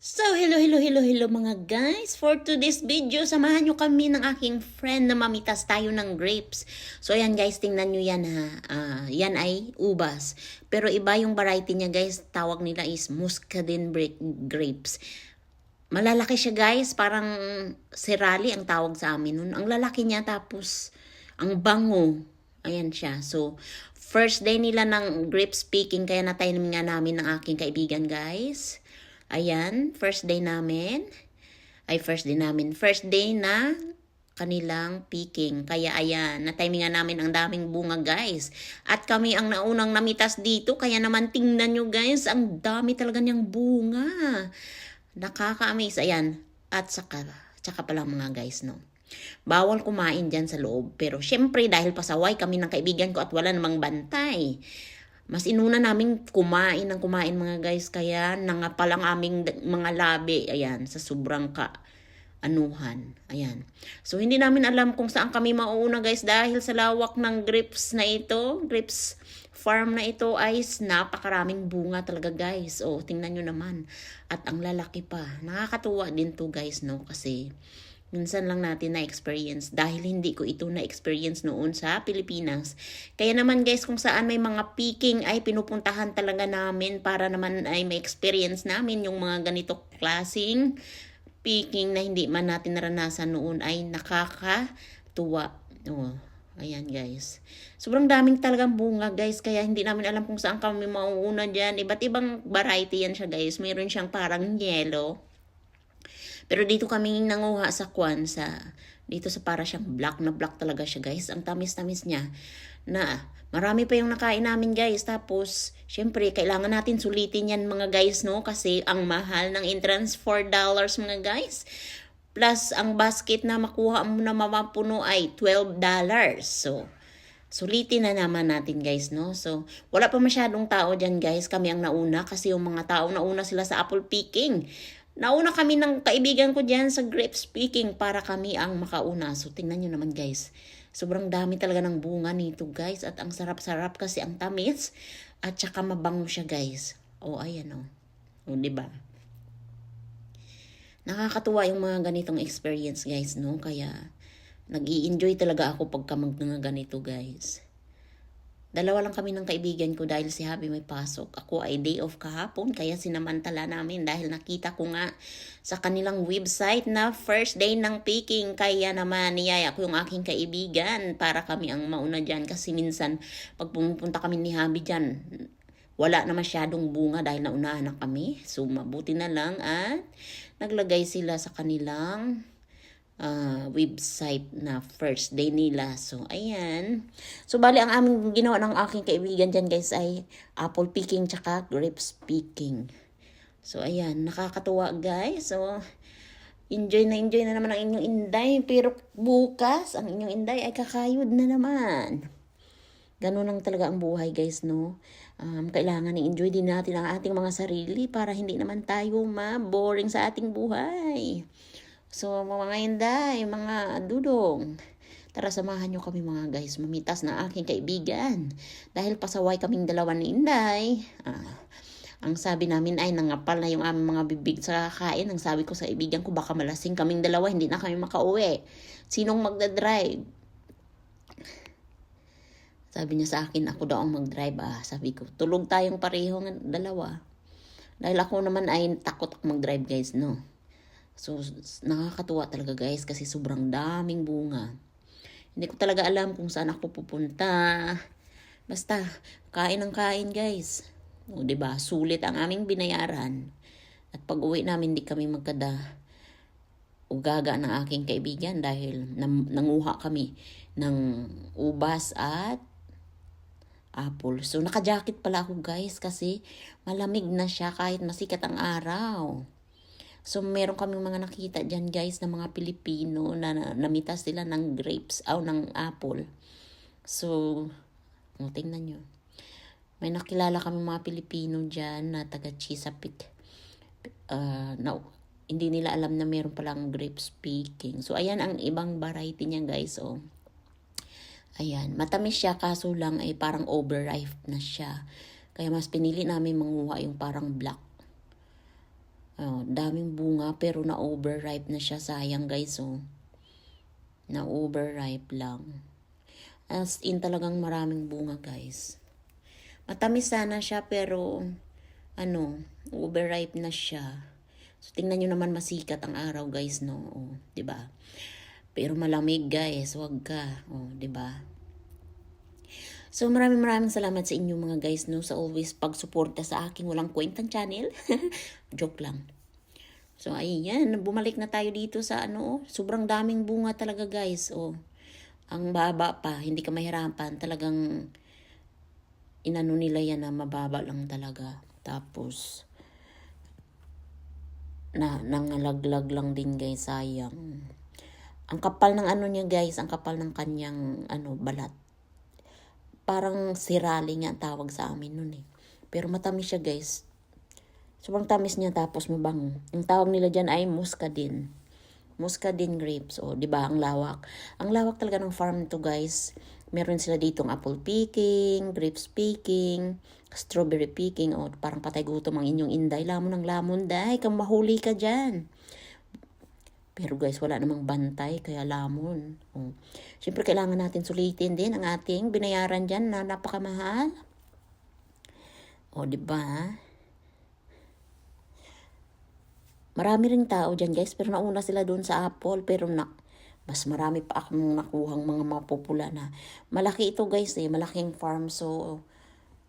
So, hello, hello, hello, hello mga guys. For today's video, samahan nyo kami ng aking friend na mamitas tayo ng grapes. So, ayan guys, tingnan nyo yan ha. Ah, yan ay ubas. Pero iba yung variety niya guys. Tawag nila is muscadine grapes. Malalaki siya guys. Parang serali ang tawag sa amin nun. Ang lalaki niya tapos ang bango. Ayan siya. So, first day nila ng grapes picking. Kaya natayin nga namin ng aking kaibigan guys. Ayan, first day namin. Ay, first day namin. First day na kanilang picking. Kaya ayan, na-timingan namin ang daming bunga guys. At kami ang naunang namitas dito. Kaya naman tingnan nyo guys, ang dami talaga niyang bunga. Nakaka-amaze. Ayan. At saka, saka pala mga guys, no. Bawal kumain dyan sa loob. Pero syempre, dahil pasaway kami ng kaibigan ko at wala namang bantay. Mas inuna namin kumain ng kumain mga guys. Kaya nangapal ang aming mga labi. Ayan, sa sobrang ka anuhan. Ayan. So, hindi namin alam kung saan kami mauuna guys dahil sa lawak ng grapes na ito, grapes farm na ito ay napakaraming bunga talaga guys. O, tingnan nyo naman. At ang lalaki pa. Nakakatuwa din to guys, no? Kasi, minsan lang natin na-experience dahil hindi ko ito na-experience noon sa Pilipinas. Kaya naman guys, kung saan may mga picking ay pinupuntahan talaga namin para naman ay may experience namin yung mga ganito klasing picking na hindi man natin naranasan noon ay nakakatuwa. Oh, ayan guys. Sobrang daming talagang bunga guys, kaya hindi namin alam kung saan kami mauuna dyan. Iba't ibang variety yan siya guys. Mayroon siyang parang yellow. Pero dito kami nanguha sa kwan sa dito sa para siyang black na black talaga siya guys. Ang tamis-tamis niya na marami pa yung nakain namin guys. Tapos syempre kailangan natin sulitin yan mga guys no kasi ang mahal ng entrance $4 mga guys. Plus ang basket na makuha mo na mamapuno ay $12. So sulitin na naman natin guys, no? So, wala pa masyadong tao dyan guys. Kami ang nauna kasi yung mga tao nauna sila sa apple picking. Nauna kami ng kaibigan ko dyan sa grape picking para kami ang makauna. So, tingnan nyo naman guys. Sobrang dami talaga ng bunga nito guys. At ang sarap-sarap kasi ang tamis. At saka mabango siya guys. O, ayan o. O, diba? Nakakatuwa yung mga ganitong experience guys, no? Kaya, nag enjoy talaga ako pagka mga ganito guys. Dalawa lang kami ng kaibigan ko dahil si Habi may pasok. Ako ay day off kahapon kaya sinamantala namin dahil nakita ko nga sa kanilang website na first day ng picking. Kaya naman niyaya ko yung aking kaibigan para kami ang mauna dyan kasi minsan pag pumupunta kami ni Habi dyan, wala na masyadong bunga dahil naunahan na kami. So mabuti na lang at naglagay sila sa kanilang uh, website na first day nila. So, ayan. So, bali, ang aming ginawa ng aking kaibigan dyan, guys, ay apple picking tsaka grapes picking. So, ayan. Nakakatuwa, guys. So, enjoy na enjoy na naman ang inyong inday. Pero bukas, ang inyong inday ay kakayod na naman. Ganun lang talaga ang buhay, guys, no? Um, kailangan i-enjoy din natin ang ating mga sarili para hindi naman tayo ma-boring sa ating buhay. So, mga inday, mga dudong, tara samahan nyo kami mga guys, mamitas na aking kaibigan. Dahil pasaway kaming dalawa ni Inday. Ah, ang sabi namin ay nangapal na yung aming mga bibig sa kakain. Ang sabi ko sa kaibigan ko, baka malasing kaming dalawa, hindi na kami makauwi. Sinong magdadrive? Sabi niya sa akin, ako daw ang mag-drive. Ah, sabi ko, tulog tayong pareho ng dalawa. Dahil ako naman ay takot ako mag-drive guys, no? So, nakakatuwa talaga guys kasi sobrang daming bunga. Hindi ko talaga alam kung saan ako pupunta. Basta, kain ng kain guys. O, ba diba? Sulit ang aming binayaran. At pag uwi namin, di kami magkada ugaga ng aking kaibigan dahil nam- nanguha kami ng ubas at apple. So, naka-jacket pala ako guys kasi malamig na siya kahit masikat ang araw. So, meron kami mga nakita dyan guys na mga Pilipino na, na namitas sila ng grapes o ng apple. So, oh, tingnan nyo. May nakilala kami mga Pilipino dyan na taga Chesapeake. Uh, na, hindi nila alam na meron palang grapes picking. So, ayan ang ibang variety niya guys. Oh. Ayan, matamis siya kaso lang ay parang overripe na siya. Kaya mas pinili namin manguha yung parang black Oh, daming bunga pero na overripe na siya. Sayang guys oh. Na overripe lang. As in talagang maraming bunga guys. Matamis sana siya pero ano, overripe na siya. So tingnan nyo naman masikat ang araw guys no. Oh, 'di ba? Pero malamig guys, wag ka. Oh, 'di ba? So maraming maraming salamat sa inyo mga guys no sa always pagsuporta sa aking walang kwentang channel. Joke lang. So ayan, bumalik na tayo dito sa ano, oh, sobrang daming bunga talaga guys. Oh. Ang baba pa, hindi ka mahirapan. Talagang inano nila yan na mababa lang talaga. Tapos na nangalaglag lang din guys, sayang. Ang kapal ng ano niya guys, ang kapal ng kanyang ano balat parang sirali nga ang tawag sa amin nun eh. Pero matamis siya guys. Sobrang tamis niya tapos mabango. Yung tawag nila dyan ay muscadine. Muscadine grapes. O, di ba? Ang lawak. Ang lawak talaga ng farm to guys. Meron sila ditong apple picking, grapes picking, strawberry picking. O, parang patay gutom ang inyong inday. Lamon ng lamon, day. Kang mahuli ka dyan. Pero guys, wala namang bantay, kaya lamon. Oh. Siyempre, kailangan natin sulitin din ang ating binayaran dyan na napakamahal. O, di ba? Marami ring tao dyan, guys, pero nauna sila doon sa Apple, pero na, mas marami pa akong nakuhang mga mapupula na. Malaki ito, guys, eh. Malaking farm, so,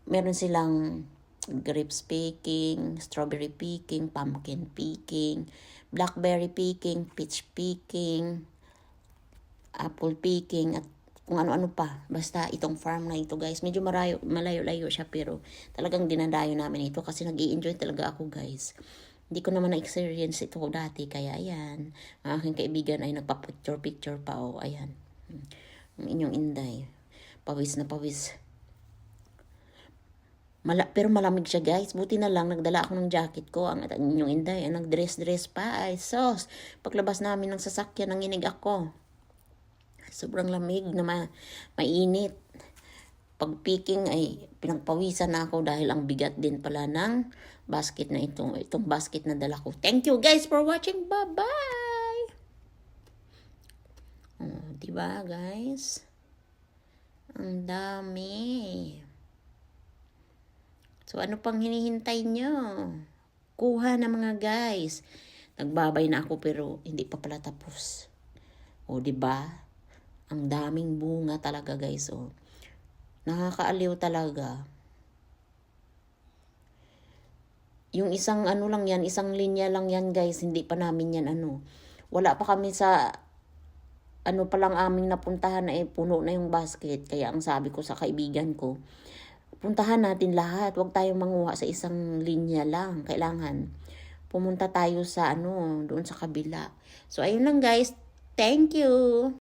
meron silang grapes picking, strawberry picking, pumpkin picking, blackberry picking, peach picking, apple picking, at kung ano-ano pa. Basta itong farm na ito guys, medyo marayo, malayo-layo siya pero talagang dinadayo namin ito kasi nag enjoy talaga ako guys. Hindi ko naman na-experience ito dati kaya ayan, ang aking kaibigan ay nagpa-picture-picture pa o oh, ayan. Ang inyong inday. Pawis na pawis. Mala, pero malamig siya guys. Buti na lang, nagdala ako ng jacket ko. Ang, inyong inday, ang nagdress-dress pa. Ay, sos. Paglabas namin ng sasakyan, nanginig ako. Sobrang lamig na ma, mainit. Pag picking ay pinagpawisan na ako dahil ang bigat din pala ng basket na ito. Itong basket na dala ko. Thank you guys for watching. Bye-bye! Oh, diba guys? Ang dami. So ano pang hinihintay nyo? Kuha na mga guys. Nagbabay na ako pero hindi pa pala tapos. O ba? Ang daming bunga talaga guys. O. Nakakaaliw talaga. Yung isang ano lang yan, isang linya lang yan guys, hindi pa namin yan ano. Wala pa kami sa ano pa lang aming napuntahan na eh, puno na yung basket. Kaya ang sabi ko sa kaibigan ko, puntahan natin lahat. Huwag tayong manguha sa isang linya lang. Kailangan pumunta tayo sa ano, doon sa kabila. So, ayun lang guys. Thank you!